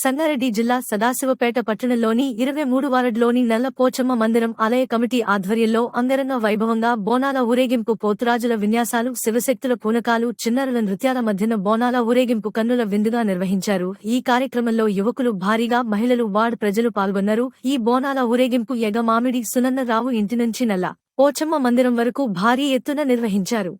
సంగారెడ్డి జిల్లా సదాశివపేట పట్టణంలోని ఇరవై మూడు వారడ్లోని నల్ల పోచమ్మ మందిరం ఆలయ కమిటీ ఆధ్వర్యంలో అంగరంగ వైభవంగా బోనాల ఊరేగింపు పోతురాజుల విన్యాసాలు శివశక్తుల పూనకాలు చిన్నారుల నృత్యాల మధ్యన బోనాల ఊరేగింపు కన్నుల విందుగా నిర్వహించారు. ఈ కార్యక్రమంలో యువకులు భారీగా మహిళలు వార్డ్ ప్రజలు పాల్గొన్నారు. ఈ బోనాల ఊరేగింపు ఎగమామిడి సునన్నరావు ఇంటి నుంచి నల్ల పోచమ్మ మందిరం వరకు భారీ ఎత్తున నిర్వహించారు.